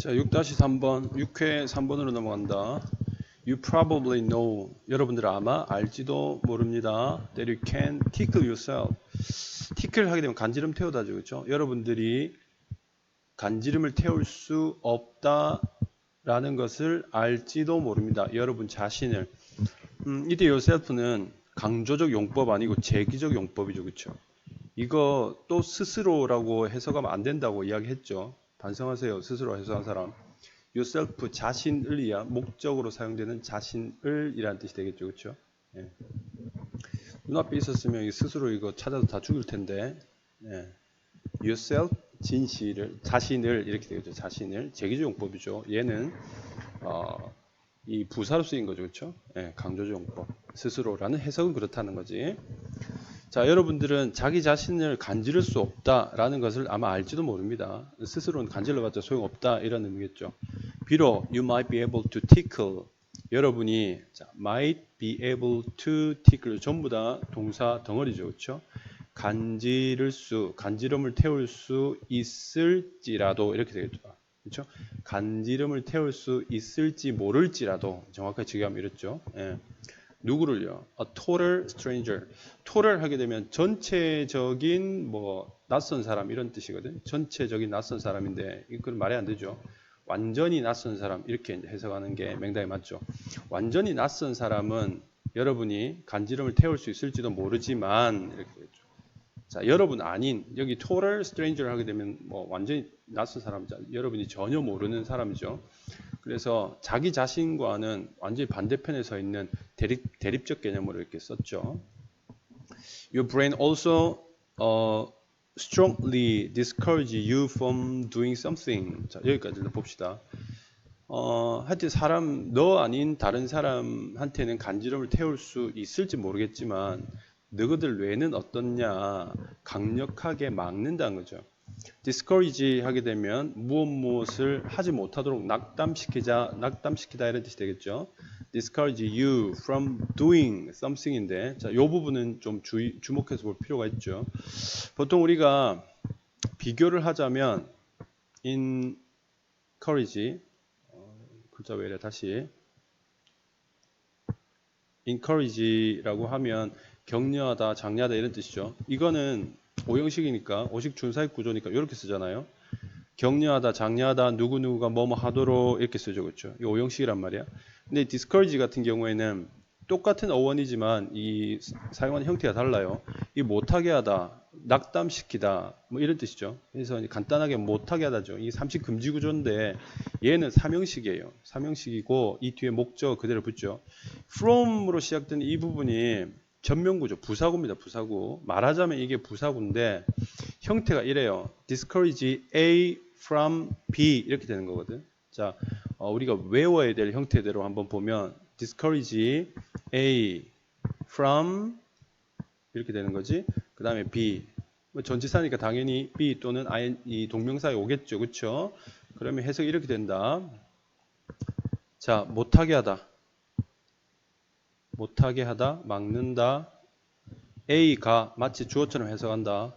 자, 6-3번, 6회 3번으로 넘어간다. You probably know. 여러분들 아마 알지도 모릅니다. That you can tickle yourself. 티클 하게 되면 간지럼 태우다죠. 그렇죠? 여러분들이 간지름을 태울 수 없다라는 것을 알지도 모릅니다. 여러분 자신을. 음, 이때 yourself는 강조적 용법 아니고 제기적 용법이죠. 그렇죠? 이거 또 스스로라고 해석하면 안 된다고 이야기했죠. 반성하세요. 스스로 해석한 사람. yourself 자신을이야 목적으로 사용되는 자신을 이라는 뜻이 되겠죠. 그렇죠? 예. 눈앞에 있었으면 이 스스로 이거 찾아서 다 죽일 텐데. 예. yourself 진실을 자신을 이렇게 되겠죠. 자신을 제기적 용법이죠. 얘는 어, 이 부사로 쓰인 거죠. 그렇죠? 예, 강조적 용법. 스스로라는 해석은 그렇다는 거지. 자, 여러분들은 자기 자신을 간지를 수 없다라는 것을 아마 알지도 모릅니다. 스스로는 간질러봤자 소용없다 이런 의미겠죠. 비록 you might be able to tickle 여러분이 자, might be able to tickle 전부 다 동사 덩어리죠. 그렇죠? 간지를 수, 간지럼을 태울 수 있을지라도 이렇게 되겠죠. 그렇죠? 간지럼을 태울 수 있을지 모를지라도 정확하게 지금 이랬죠. 예. 누구를요? A total stranger. total 하게 되면 전체적인 뭐 낯선 사람 이런 뜻이거든. 전체적인 낯선 사람인데 이건 말이 안 되죠. 완전히 낯선 사람 이렇게 해석하는 게 맹당이 맞죠. 완전히 낯선 사람은 여러분이 간지럼을 태울 수 있을지도 모르지만 이렇게 되죠. 자, 여러분 아닌 여기 total stranger 하게 되면 뭐 완전히 낯선 사람, 여러분이 전혀 모르는 사람이죠. 그래서 자기 자신과는 완전히 반대편에 서 있는 대립, 대립적 개념으로 이렇게 썼죠. Your brain also uh, strongly discourage you from doing something. 자, 여기까지 봅시다. 어, 하여튼 사람, 너 아닌 다른 사람한테는 간지럼을 태울 수 있을지 모르겠지만 너희들 외에는 어떻냐 강력하게 막는다는 거죠. Discourage 하게 되면 무엇 무엇을 하지 못하도록 낙담시키자, 낙담시키다 이런 뜻이 되겠죠. discourage you from doing something인데, 자, 이 부분은 좀 주의, 주목해서 볼 필요가 있죠. 보통 우리가 비교를 하자면 encourage, 어, 글자 왜 이래 다시 encourage라고 하면 격려하다, 장려하다 이런 뜻이죠. 이거는 오형식이니까 오식 준사익 구조니까 이렇게 쓰잖아요. 격려하다, 장려하다, 누구누구가 뭐뭐 하도록 이렇게 쓰죠. 그렇죠? 이 오형식이란 말이야. 근데 discourage 같은 경우에는 똑같은 어원이지만 이 사용하는 형태가 달라요. 이 못하게 하다, 낙담시키다 뭐 이런 뜻이죠. 그래서 간단하게 못하게 하다죠. 이 삼식 금지 구조인데 얘는 삼형식이에요. 삼형식이고 이 뒤에 목적 그대로 붙죠. from으로 시작된 이 부분이 전면구조, 부사구입니다. 부사구. 말하자면 이게 부사구인데 형태가 이래요. discourage A from B 이렇게 되는 거거든. 자, 어, 우리가 외워야 될 형태대로 한번 보면 discourage A from 이렇게 되는 거지. 그 다음에 B. 뭐 전치사니까 당연히 B 또는 I, 이 동명사에 오겠죠. 그렇죠? 그러면 해석이 이렇게 된다. 자, 못하게 하다. 못하게 하다, 막는다. A가 마치 주어처럼 해석한다.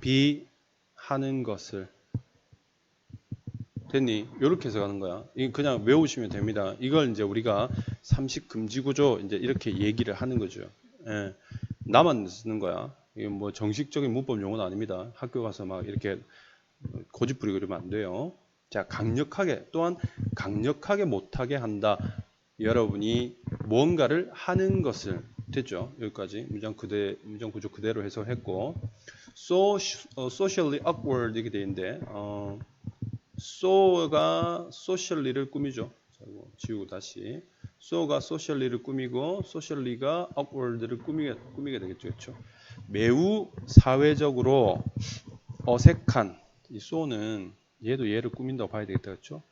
B 하는 것을 됐니? 이렇게 해석하는 거야. 이 그냥 외우시면 됩니다. 이걸 이제 우리가 삼식 금지 구조 이제 이렇게 얘기를 하는 거죠. 예. 나만 쓰는 거야. 이게 뭐 정식적인 문법 용어는 아닙니다. 학교 가서 막 이렇게 고집 부리고 이러면 안 돼요. 자, 강력하게 또한 강력하게 못하게 한다. 여러분이 무언가를 하는 것을 됐죠. 여기까지 문장 그대 문장 구조 그대로 해석했고 so 어, socially awkward 이렇게 돼 있는데 어, so가 socially를 꾸미죠. 자, 지우고 다시 so가 socially를 꾸미고 socially가 awkward를 꾸미게 꾸미게 되겠죠. 그렇죠? 매우 사회적으로 어색한 이 so는 얘도 얘를 꾸민다고 봐야 되겠다. 그렇죠?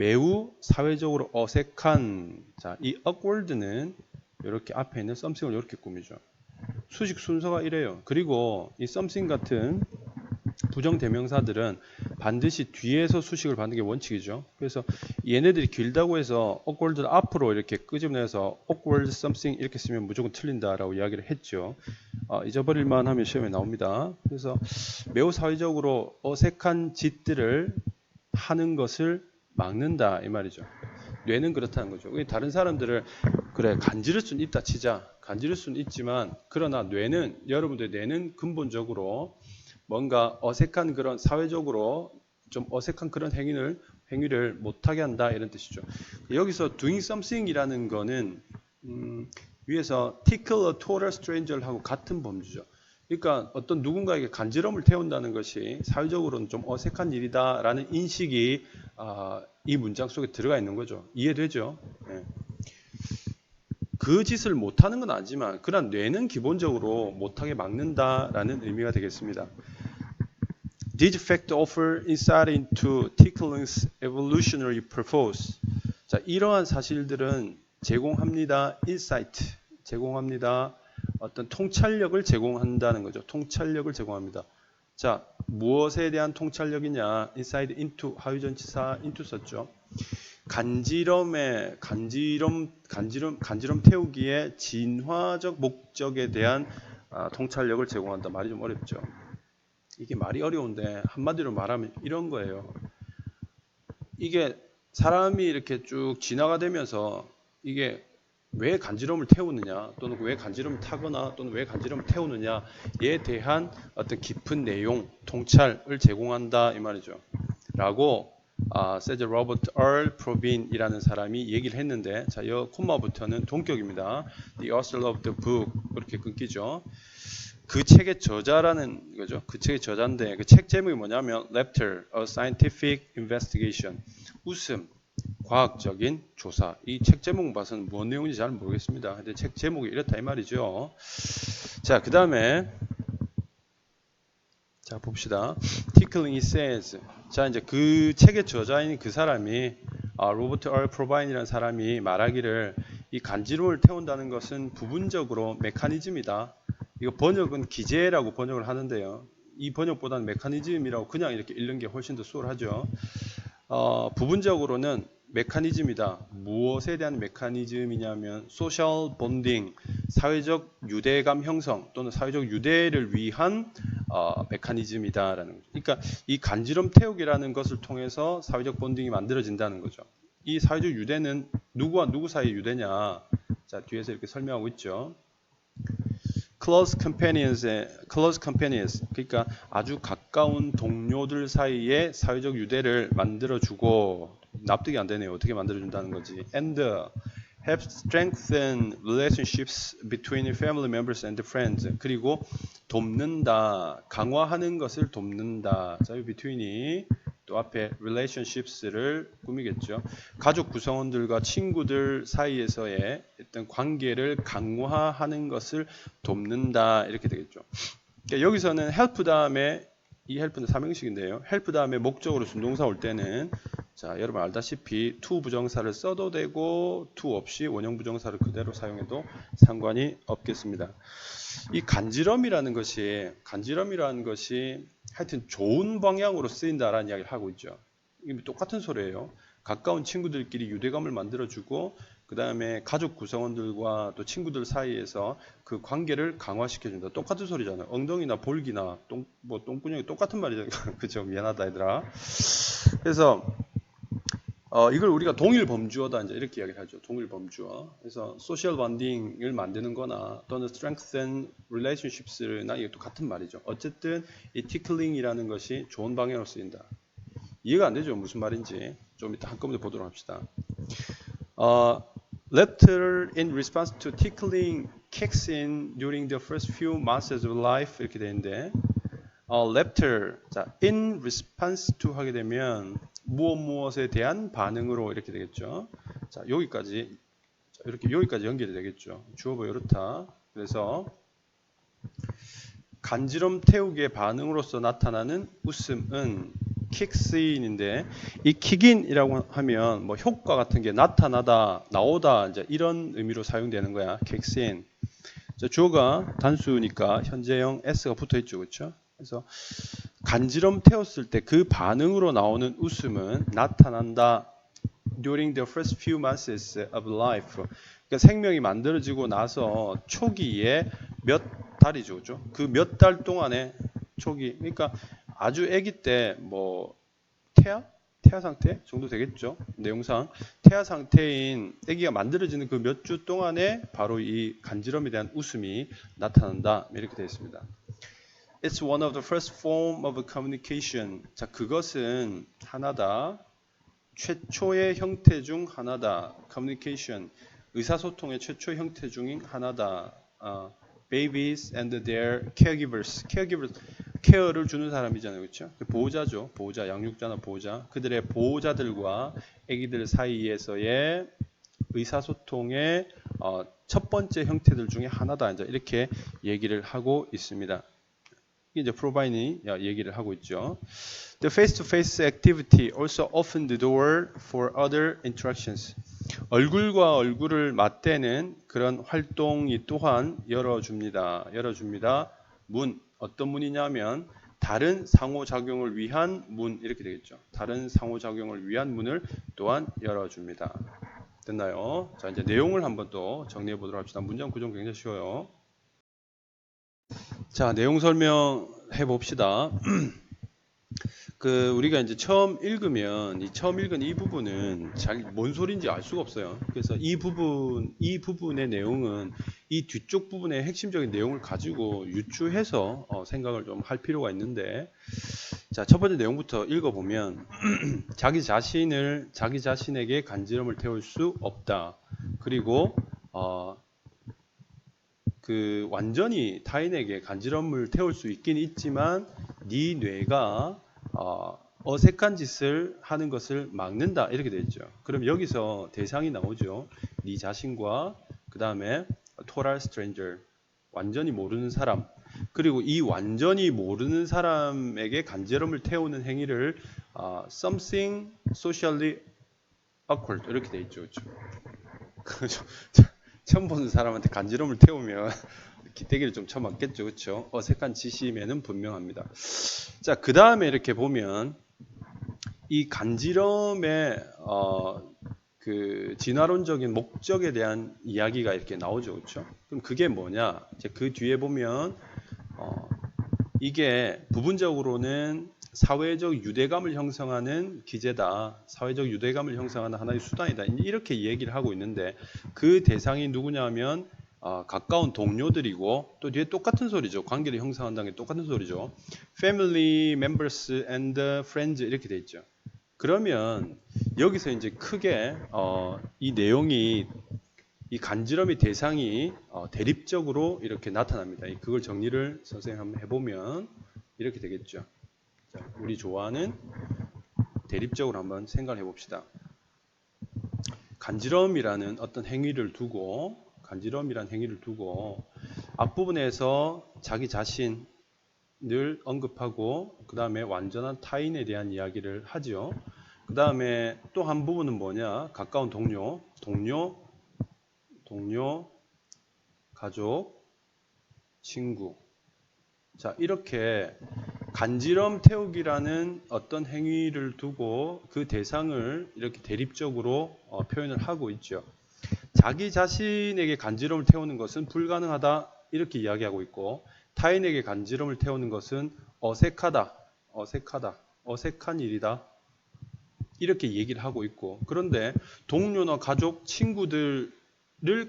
매우 사회적으로 어색한 자, 이 awkward는 이렇게 앞에 있는 something을 이렇게 꾸미죠. 수식 순서가 이래요. 그리고 이 something 같은 부정 대명사들은 반드시 뒤에서 수식을 받는 게 원칙이죠. 그래서 얘네들이 길다고 해서 awkward 앞으로 이렇게 끄집어내서 awkward something 이렇게 쓰면 무조건 틀린다라고 이야기를 했죠. 어, 잊어버릴만 하면 시험에 나옵니다. 그래서 매우 사회적으로 어색한 짓들을 하는 것을 막는다 이 말이죠. 뇌는 그렇다는 거죠. 다른 사람들을 그래 간지를 수는 있다 치자. 간지를 수는 있지만 그러나 뇌는 여러분들 뇌는 근본적으로 뭔가 어색한 그런 사회적으로 좀 어색한 그런 행위를 행위를 못하게 한다 이런 뜻이죠. 여기서 doing something이라는 거는 음, 위에서 tickle a total stranger하고 같은 범주죠. 그러니까 어떤 누군가에게 간지럼을 태운다는 것이 사회적으로는 좀 어색한 일이다라는 인식이 아, 이 문장 속에 들어가 있는 거죠. 이해되죠? 예. 그 짓을 못하는 건 아니지만 그러나 뇌는 기본적으로 못하게 막는다라는 의미가 되겠습니다. These facts offer insight into tickling's evolutionary purpose. 자, 이러한 사실들은 제공합니다. insight, 제공합니다. 어떤 통찰력을 제공한다는 거죠. 통찰력을 제공합니다. 자, 무엇에 대한 통찰력이냐? inside into 하유전치사 into 썼죠. 간지럼의 간지럼 간지럼 간지럼 태우기의 진화적 목적에 대한 아, 통찰력을 제공한다. 말이 좀 어렵죠. 이게 말이 어려운데 한마디로 말하면 이런 거예요. 이게 사람이 이렇게 쭉 진화가 되면서 이게 왜 간지럼을 태우느냐 또는 왜 간지럼을 타거나 또는 왜 간지럼을 태우느냐에 대한 어떤 깊은 내용, 통찰을 제공한다 이 말이죠. 라고 아, 세제 로버트 얼 프로빈이라는 사람이 얘기를 했는데 자, 이 콤마부터는 동격입니다. The author of the book 이렇게 끊기죠. 그 책의 저자라는 거죠. 그 책의 저자인데 그 책 제목이 뭐냐면 Laughter, a Scientific Investigation. 웃음, 과학적인 조사. 이 책 제목 봐서는 뭔 내용인지 잘 모르겠습니다. 근데 책 제목이 이렇다 이 말이죠. 자, 그 다음에 자 봅시다. Tickling says. 자 이제 그 책의 저자인 그 사람이 아, 로버트 얼 프로바인이라는 사람이 말하기를 이 간지럼을 태운다는 것은 부분적으로 메커니즘이다. 이거 번역은 기재라고 번역을 하는데요. 이 번역보다는 메커니즘이라고 그냥 이렇게 읽는 게 훨씬 더 수월하죠. 어, 부분적으로는 메커니즘이다. 무엇에 대한 메커니즘이냐면 소셜 본딩, 사회적 유대감 형성 또는 사회적 유대를 위한 어, 메커니즘이다라는 거죠. 그러니까 이 간지럼 태우기라는 것을 통해서 사회적 본딩이 만들어진다는 거죠. 이 사회적 유대는 누구와 누구 사이의 유대냐? 자 뒤에서 이렇게 설명하고 있죠. close companions의 close companions 그러니까 아주 가까운 동료들 사이에 사회적 유대를 만들어 주고 납득이 안 되네요. 어떻게 만들어준다는 거지? And have strengthened relationships between family members and friends. 그리고 돕는다, 강화하는 것을 돕는다. 자, 이 between이 또 앞에 relationships를 꾸미겠죠. 가족 구성원들과 친구들 사이에서의 어떤 관계를 강화하는 것을 돕는다 이렇게 되겠죠. 그러니까 여기서는 help 다음에 이 help는 삼형식인데요. help 다음에 목적으로 순동사 올 때는 자 여러분 알다시피 to 부정사를 써도 되고 to 없이 원형 부정사를 그대로 사용해도 상관이 없겠습니다. 이 간지럼이라는 것이 간지럼이라는 것이 하여튼 좋은 방향으로 쓰인다라는 이야기를 하고 있죠. 이게 똑같은 소리예요. 가까운 친구들끼리 유대감을 만들어주고 그 다음에 가족 구성원들과 또 친구들 사이에서 그 관계를 강화시켜준다. 똑같은 소리잖아요. 엉덩이나 볼기나 똥, 뭐 똥구녕이 똑같은 말이죠. 그죠? 미안하다 얘들아. 그래서 어, 이걸 우리가 동일 범주어다 이제 이렇게 이야기를 하죠. 동일 범주어. 그래서 소셜 반딩을 만드는 거나 또는 strengthen relationships나 이것도 같은 말이죠. 어쨌든 이 tickling이라는 것이 좋은 방향으로 쓰인다. 이해가 안 되죠. 무슨 말인지. 좀 이따 한꺼번에 보도록 합시다. 어, laughter in response to tickling kicks in during the first few months of life 이렇게 되는데 어, laughter 자 in response to 하게 되면 무엇 무엇에 대한 반응으로 이렇게 되겠죠. 자, 여기까지 자, 이렇게 여기까지 연결이 되겠죠. 주어보 이렇다. 그래서 간지럼 태우기의 반응으로서 나타나는 웃음은 킥스인인데 이 킥인이라고 하면 뭐 효과 같은 게 나타나다, 나오다 이제 이런 의미로 사용되는 거야. 킥스인. 주어가 단수니까 현재형 s가 붙어 있죠. 그렇죠? 그래서 간지럼 태웠을 때 그 반응으로 나오는 웃음은 나타난다. During the first few months of life. 그러니까 생명이 만들어지고 나서 초기에 몇 달이죠, 그죠? 그 몇 달 동안에 초기, 그러니까 아주 아기 때 뭐 태아, 태아 상태 정도 되겠죠. 내용상 태아 상태인 아기가 만들어지는 그 몇 주 동안에 바로 이 간지럼에 대한 웃음이 나타난다. 이렇게 되어 있습니다. It's one of the first form of communication. 자, 그것은 하나다. 최초의 형태 중 하나다. communication. 의사소통의 최초 형태 중 하나다. 어, babies and their caregivers. caregivers. 케어를 주는 사람이잖아요. 그렇죠? 보호자죠. 보호자, 양육자나 보호자. 그들의 보호자들과 아기들 사이에서의 의사소통의 어, 첫 번째 형태들 중에 하나다. 이제 이렇게 얘기를 하고 있습니다. 이제 프로바인이 얘기를 하고 있죠. The face-to-face activity also opened the door for other interactions. 얼굴과 얼굴을 맞대는 그런 활동이 또한 열어줍니다. 열어줍니다. 문 어떤 문이냐면 다른 상호작용을 위한 문 이렇게 되겠죠. 다른 상호작용을 위한 문을 또한 열어줍니다. 됐나요? 자 이제 내용을 한번 또 정리해 보도록 합시다. 문장 구성 굉장히 쉬워요. 자, 내용 설명해 봅시다. 그 우리가 이제 처음 읽으면 이 처음 읽은 이 부분은 잘 뭔 소리인지 알 수가 없어요. 그래서 이 부분 이 부분의 내용은 이 뒤쪽 부분의 핵심적인 내용을 가지고 유추해서 어, 생각을 좀 할 필요가 있는데 자, 첫 번째 내용부터 읽어 보면 자기 자신을 자기 자신에게 간지럼을 태울 수 없다. 그리고 어, 그 완전히 타인에게 간지럼을 태울 수 있긴 있지만 네 뇌가 어, 어색한 짓을 하는 것을 막는다 이렇게 되죠. 그럼 여기서 대상이 나오죠. 네 자신과 그 다음에 total stranger 완전히 모르는 사람 그리고 이 완전히 모르는 사람에게 간지럼을 태우는 행위를 어, something socially awkward 이렇게 돼 있죠. 그렇죠. 처음 보는 사람한테 간지럼을 태우면 기대기를 좀 쳐맞겠죠. 그렇죠? 어색한 지심에는 분명합니다. 자, 그 다음에 이렇게 보면 이 간지럼의 어, 그 진화론적인 목적에 대한 이야기가 이렇게 나오죠. 그렇죠? 그럼 그게 뭐냐? 이제 그 뒤에 보면 어, 이게 부분적으로는 사회적 유대감을 형성하는 기제다. 사회적 유대감을 형성하는 하나의 수단이다. 이렇게 얘기를 하고 있는데 그 대상이 누구냐면 어, 가까운 동료들이고 또 뒤에 똑같은 소리죠. 관계를 형성한다는 게 똑같은 소리죠. Family members and friends 이렇게 돼 있죠. 그러면 여기서 이제 크게 어, 이 내용이 이 간지럼의 대상이 어, 대립적으로 이렇게 나타납니다. 그걸 정리를 선생님 한번 해보면 이렇게 되겠죠. 자, 우리 좋아하는 대립적으로 한번 생각해 봅시다. 간지럼이라는 어떤 행위를 두고 간지럼이라는 행위를 두고 앞부분에서 자기 자신을 언급하고 그 다음에 완전한 타인에 대한 이야기를 하죠. 그 다음에 또 한 부분은 뭐냐? 가까운 동료, 동료, 동료, 가족, 친구. 자, 이렇게 간지럼 태우기라는 어떤 행위를 두고 그 대상을 이렇게 대립적으로 어, 표현을 하고 있죠. 자기 자신에게 간지럼을 태우는 것은 불가능하다 이렇게 이야기하고 있고 타인에게 간지럼을 태우는 것은 어색하다, 어색하다, 어색한 일이다 이렇게 얘기를 하고 있고 그런데 동료나 가족, 친구들을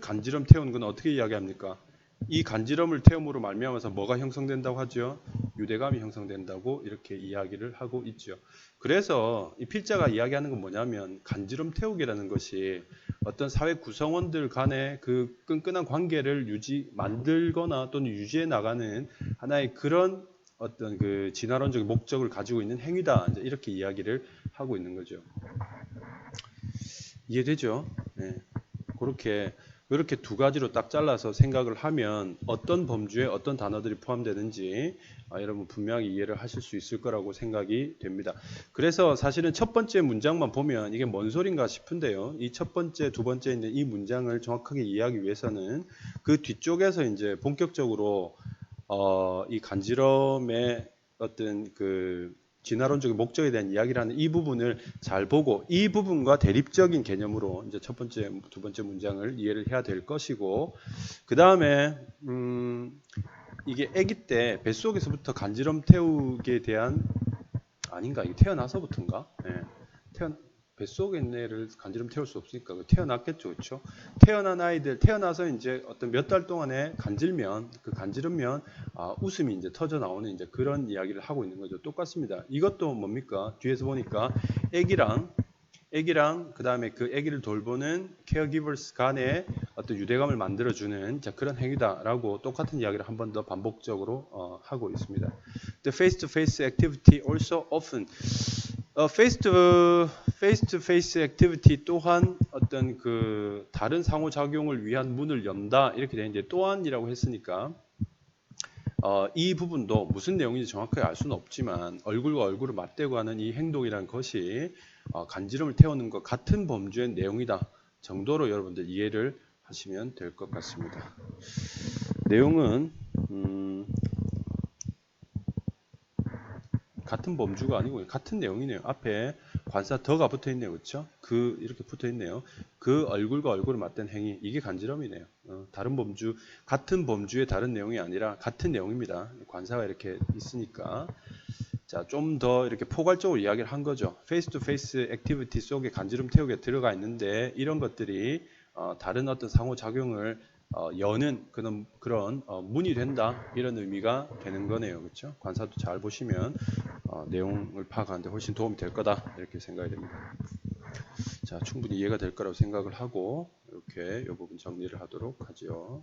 간지럼 태우는 건 어떻게 이야기합니까? 이 간지럼을 태움으로 말미암아서 뭐가 형성된다고 하죠? 유대감이 형성된다고 이렇게 이야기를 하고 있죠. 그래서 이 필자가 이야기하는 건 뭐냐면 간지럼 태우기라는 것이 어떤 사회 구성원들 간의 그 끈끈한 관계를 유지 만들거나 또는 유지해 나가는 하나의 그런 어떤 그 진화론적인 목적을 가지고 있는 행위다. 이제 이렇게 이야기를 하고 있는 거죠. 이해되죠? 네. 그렇게 이렇게 두 가지로 딱 잘라서 생각을 하면 어떤 범주에 어떤 단어들이 포함되는지 아, 여러분 분명히 이해를 하실 수 있을 거라고 생각이 됩니다. 그래서 사실은 첫 번째 문장만 보면 이게 뭔 소린가 싶은데요. 이 첫 번째, 두 번째 있는 이 문장을 정확하게 이해하기 위해서는 그 뒤쪽에서 이제 본격적으로 어, 이 간지럼의 어떤 그 진화론적인 목적에 대한 이야기를 하는 이 부분을 잘 보고 이 부분과 대립적인 개념으로 이제 첫 번째, 두 번째 문장을 이해를 해야 될 것이고 그 다음에 음, 이게 아기 때 뱃속에서부터 간지럼 태우기에 대한 아닌가 이게 태어나서부터인가 네. 태어 뱃속에 있는 애를 간지럼 태울 수 없으니까 그 태어났겠죠, 그렇죠? 태어난 아이들 태어나서 이제 어떤 몇 달 동안에 간질면 그 간지르면 아, 웃음이 이제 터져 나오는 이제 그런 이야기를 하고 있는 거죠. 똑같습니다. 이것도 뭡니까? 뒤에서 보니까 아기랑 아기랑 그다음에 그 아기를 돌보는 caregivers 간의 어떤 유대감을 만들어주는 자, 그런 행위다라고 똑같은 이야기를 한 번 더 반복적으로 어, 하고 있습니다. The face-to-face activity also often 어, face to face to face activity 또한 어떤 그 다른 상호작용을 위한 문을 연다 이렇게 되는데 또한이라고 했으니까 어, 이 부분도 무슨 내용인지 정확하게 알 수는 없지만 얼굴과 얼굴을 맞대고 하는 이 행동이란 것이 어, 간지럼을 태우는 것 같은 범주의 내용이다 정도로 여러분들 이해를 하시면 될 것 같습니다. 내용은 음, 같은 범주가 아니고 같은 내용이네요. 앞에 관사 더가 붙어 있네요. 그렇죠? 그 이렇게 붙어 있네요. 그 얼굴과 얼굴을 맞댄 행위 이게 간지럼이네요. 어, 다른 범주 같은 범주의 다른 내용이 아니라 같은 내용입니다. 관사가 이렇게 있으니까 자, 좀 더 이렇게 포괄적으로 이야기를 한 거죠. 페이스 투 페이스 액티비티 속에 간지럼 태우기가 들어가 있는데 이런 것들이 어, 다른 어떤 상호작용을 어, 여는 그런 그런 어, 문이 된다 이런 의미가 되는 거네요, 그렇죠? 관사도 잘 보시면 어, 내용을 파악하는데 훨씬 도움이 될 거다 이렇게 생각이 됩니다. 자, 충분히 이해가 될 거라고 생각을 하고 이렇게 이 부분 정리를 하도록 하죠.